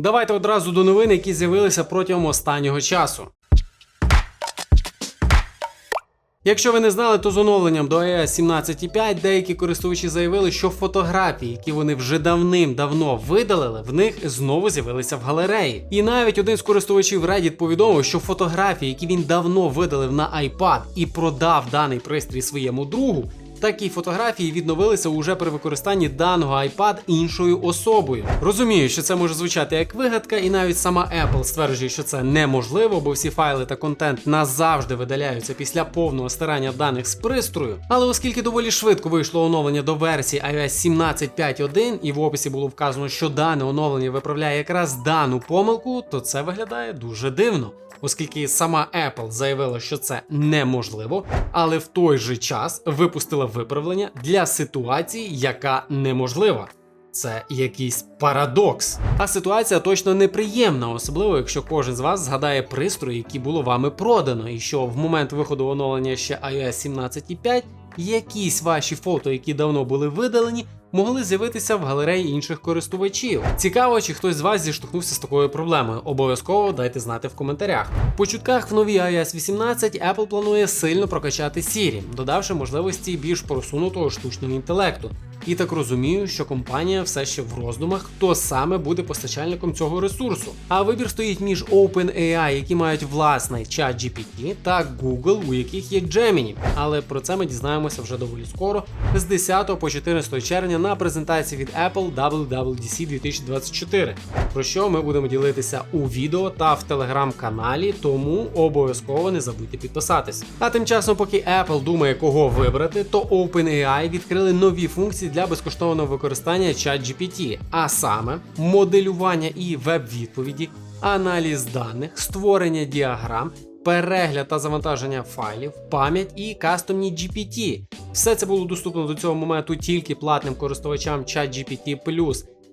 Давайте одразу до новин, які з'явилися протягом останнього часу. Якщо ви не знали, то з оновленням до iOS 17.5 деякі користувачі заявили, що фотографії, які вони вже давним-давно видалили, в них знову з'явилися в галереї. І навіть один з користувачів Reddit повідомив, що фотографії, які він давно видалив на iPad і продав даний пристрій своєму другу, Такі фотографії відновилися уже при використанні даного iPad іншою особою. Розумію, що це може звучати як вигадка, і навіть сама Apple стверджує, що це неможливо, бо всі файли та контент назавжди видаляються після повного стирання даних з пристрою. Але оскільки доволі швидко вийшло оновлення до версії iOS 17.5.1 і в описі було вказано, що дане оновлення виправляє якраз дану помилку, то це виглядає дуже дивно оскільки сама Apple заявила, що це неможливо, але в той же час випустила виправлення для ситуації, яка неможлива. Це якийсь парадокс. А ситуація точно неприємна, особливо якщо кожен з вас згадає пристрої, які було вами продано, і що в момент виходу оновлення ще iOS 17.5 якісь ваші фото, які давно були видалені, могли з'явитися в галереї інших користувачів. Цікаво, чи хтось з вас зіштовхнувся з такою проблемою. Обов'язково дайте знати в коментарях. По чутках в новій iOS 18 Apple планує сильно прокачати Siri, додавши можливості більш просунутого штучного інтелекту. І так розумію, що компанія все ще в роздумах, хто саме буде постачальником цього ресурсу. А вибір стоїть між OpenAI, які мають власний чат GPT, та Google, у яких є Gemini. Але про це ми дізнаємося вже доволі скоро, з 10 по 14 червня на презентації від Apple WWDC 2024, про що ми будемо ділитися у відео та в телеграм-каналі, тому обов'язково не забудьте підписатись. А тим часом, поки Apple думає, кого вибрати, то OpenAI відкрили нові функції для безкоштовного використання ChatGPT, а саме моделювання і веб-відповіді, аналіз даних, створення діаграм. Перегляд та завантаження файлів, пам'ять і кастомні GPT. Все це було доступно до цього моменту тільки платним користувачам ChatGPT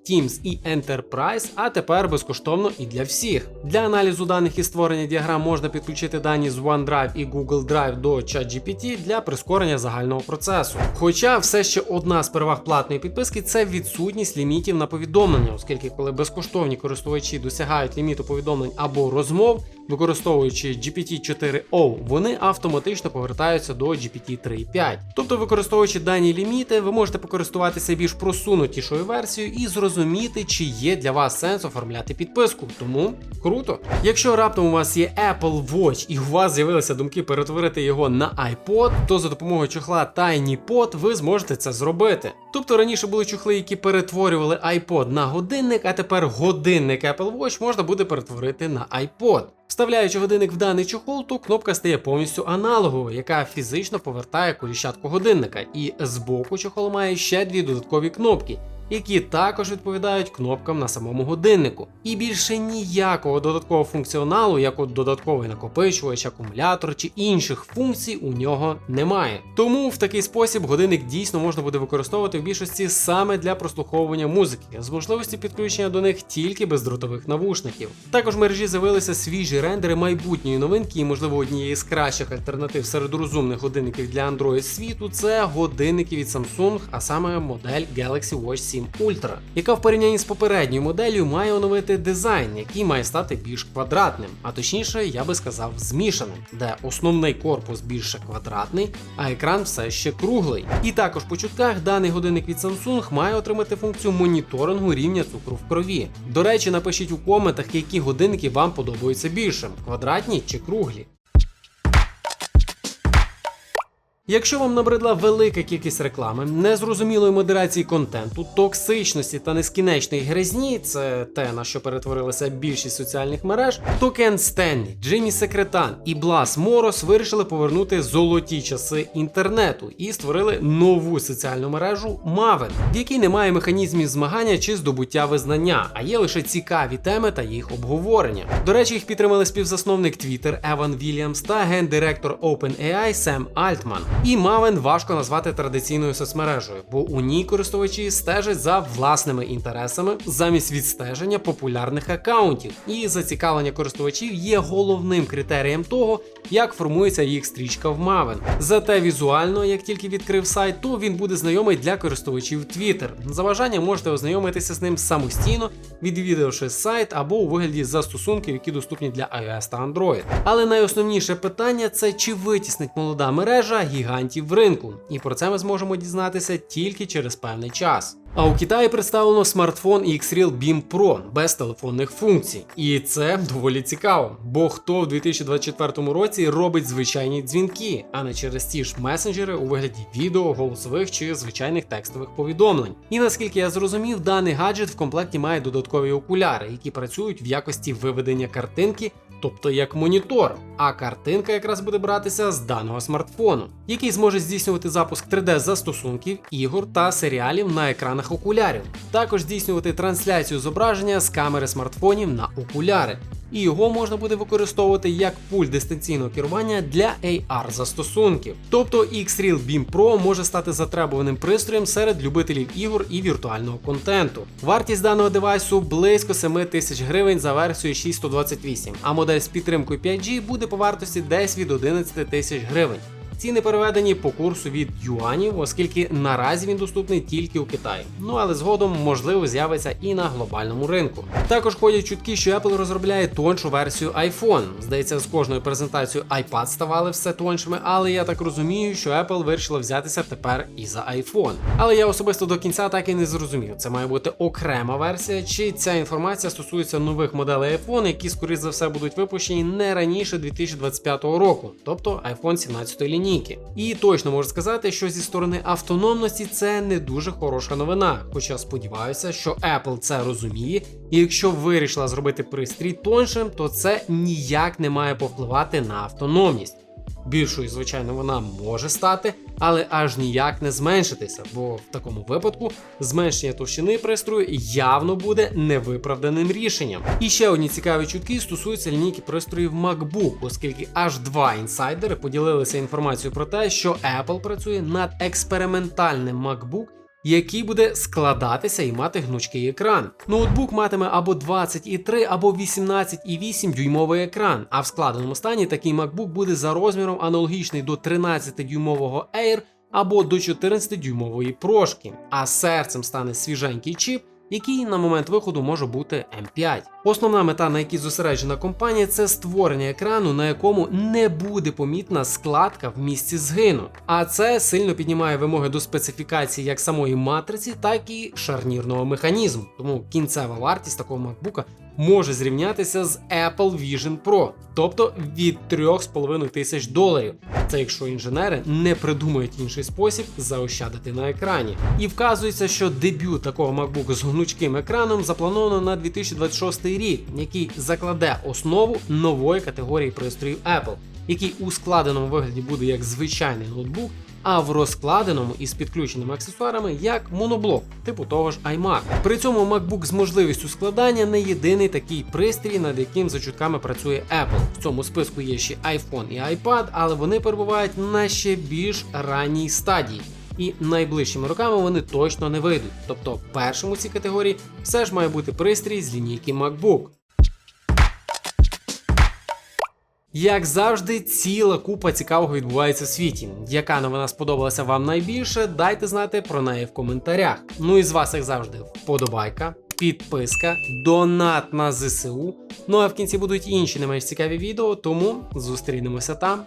Teams і Enterprise, а тепер безкоштовно і для всіх. Для аналізу даних і створення діаграм можна підключити дані з OneDrive і Google Drive до ChatGPT для прискорення загального процесу. Хоча все ще одна з переваг платної підписки це відсутність лімітів на повідомлення, оскільки коли безкоштовні користувачі досягають ліміту повідомлень або розмов, використовуючи GPT-4O, вони автоматично повертаються до GPT 3.5. Тобто, використовуючи дані ліміти, ви можете покористуватися більш просунутішою версією і зрозуміти, чи є для вас сенс оформляти підписку. Тому круто. Якщо раптом у вас є Apple Watch і у вас з'явилися думки перетворити його на iPod, то за допомогою чохла TinyPod ви зможете це зробити. Тобто раніше були чохли, які перетворювали iPod на годинник, а тепер годинник Apple Watch можна буде перетворити на iPod. Вставляючи годинник в даний чохол, то кнопка стає повністю аналоговою, яка фізично повертає коліщатку годинника. І збоку чохол має ще дві додаткові кнопки, які також відповідають кнопкам на самому годиннику. І більше ніякого додаткового функціоналу, як от додатковий накопичувач, акумулятор чи інших функцій у нього немає. Тому в такий спосіб годинник дійсно можна буде використовувати в більшості саме для прослуховування музики, з можливості підключення до них тільки бездротових навушників. Також в мережі з'явилися свіжі рендери майбутньої новинки, і можливо однією з кращих альтернатив серед розумних годинників для Android світу це годинники від Samsung, а саме модель Galaxy Watch 7 Ultra, яка в порівнянні з попередньою моделлю має оновити дизайн, який має стати більш квадратним, а точніше, я би сказав, змішаним, де основний корпус більше квадратний, а екран все ще круглий. І також по чутках даний годинник від Samsung має отримати функцію моніторингу рівня цукру в крові. До речі, напишіть у коментах, які годинники вам подобаються більше квадратні чи круглі. Якщо вам набридла велика кількість реклами, незрозумілої модерації контенту, токсичності та нескінченної гризні, це те на що перетворилася більшість соціальних мереж, то Кен Стенлі, Джиммі Секретан і Блас Морос вирішили повернути золоті часи інтернету і створили нову соціальну мережу Maven, в якій немає механізмів змагання чи здобуття визнання, а є лише цікаві теми та їх обговорення. До речі, їх підтримали співзасновник Twitter Еван Вільямс та гендиректор OpenAI Сем Альтман. І Maven важко назвати традиційною соцмережею, бо у ній користувачі стежать за власними інтересами замість відстеження популярних аккаунтів. І зацікавлення користувачів є головним критерієм того, як формується їх стрічка в Maven. Зате візуально, як тільки відкрив сайт, то він буде знайомий для користувачів Twitter. За бажанням можете ознайомитися з ним самостійно, відвідавши сайт або у вигляді застосунків, які доступні для iOS та Android. Але найосновніше питання це чи витіснить молода мережа гігантів в ринку. І про це ми зможемо дізнатися тільки через певний час. А у Китаї представлено смартфон Xreal Beam Pro без телефонних функцій. І це доволі цікаво, бо хто в 2024 році робить звичайні дзвінки, а не через ті ж месенджери у вигляді відео, голосових чи звичайних текстових повідомлень. І наскільки я зрозумів, даний гаджет в комплекті має додаткові окуляри, які працюють в якості виведення картинки тобто як монітор. А картинка якраз буде братися з даного смартфону, який зможе здійснювати запуск 3D застосунків, ігор та серіалів на екранах окулярів. Також здійснювати трансляцію зображення з камери смартфонів на окуляри. І його можна буде використовувати як пульт дистанційного керування для AR застосунків. Тобто X-Real Beam Pro може стати затребуваним пристроєм серед любителів ігор і віртуального контенту. Вартість даного девайсу близько 7 тисяч гривень за версією 628, а модель з підтримкою 5G буде по вартості десь від 11 тисяч гривень. Ціни переведені по курсу від юанів, оскільки наразі він доступний тільки у Китаї. Ну але згодом можливо з'явиться і на глобальному ринку. Також ходять чутки, що Apple розробляє тоншу версію iPhone. Здається, з кожною презентацією iPad ставали все тоншими, але я так розумію, що Apple вирішила взятися тепер і за iPhone. Але я особисто до кінця так і не зрозумів. Це має бути окрема версія, чи ця інформація стосується нових моделей iPhone, які скоріш за все будуть випущені не раніше 2025 року, тобто iPhone 17 лінії лінійки. І точно можу сказати, що зі сторони автономності це не дуже хороша новина. Хоча сподіваюся, що Apple це розуміє, і якщо вирішила зробити пристрій тоншим, то це ніяк не має повпливати на автономність. Більшою, звичайно, вона може стати, але аж ніяк не зменшитися, бо в такому випадку зменшення товщини пристрою явно буде невиправданим рішенням. І ще одні цікаві чутки стосуються лінійки пристроїв MacBook, оскільки аж два інсайдери поділилися інформацією про те, що Apple працює над експериментальним MacBook який буде складатися і мати гнучкий екран. Ноутбук матиме або 20,3, або 18,8 дюймовий екран, а в складеному стані такий MacBook буде за розміром аналогічний до 13-дюймового Air або до 14-дюймової прошки, а серцем стане свіженький чіп який на момент виходу може бути М5. Основна мета, на якій зосереджена компанія, це створення екрану, на якому не буде помітна складка в місці згину. А це сильно піднімає вимоги до специфікації як самої матриці, так і шарнірного механізму. Тому кінцева вартість такого макбука може зрівнятися з Apple Vision Pro, тобто від 3,5 тисяч доларів. Це якщо інженери не придумають інший спосіб заощадити на екрані. І вказується, що дебют такого MacBook з гнучким екраном заплановано на 2026 рік, який закладе основу нової категорії пристроїв Apple, який у складеному вигляді буде як звичайний ноутбук а в розкладеному із підключеними аксесуарами як моноблок, типу того ж iMac. При цьому MacBook з можливістю складання не єдиний такий пристрій, над яким за чутками працює Apple. В цьому списку є ще iPhone і iPad, але вони перебувають на ще більш ранній стадії. І найближчими роками вони точно не вийдуть. Тобто, першим у цій категорії все ж має бути пристрій з лінійки MacBook. Як завжди, ціла купа цікавого відбувається в світі. Яка новина сподобалася вам найбільше? Дайте знати про неї в коментарях. Ну і з вас, як завжди, вподобайка, підписка, донат на ЗСУ. Ну а в кінці будуть інші не менш цікаві відео, тому зустрінемося там.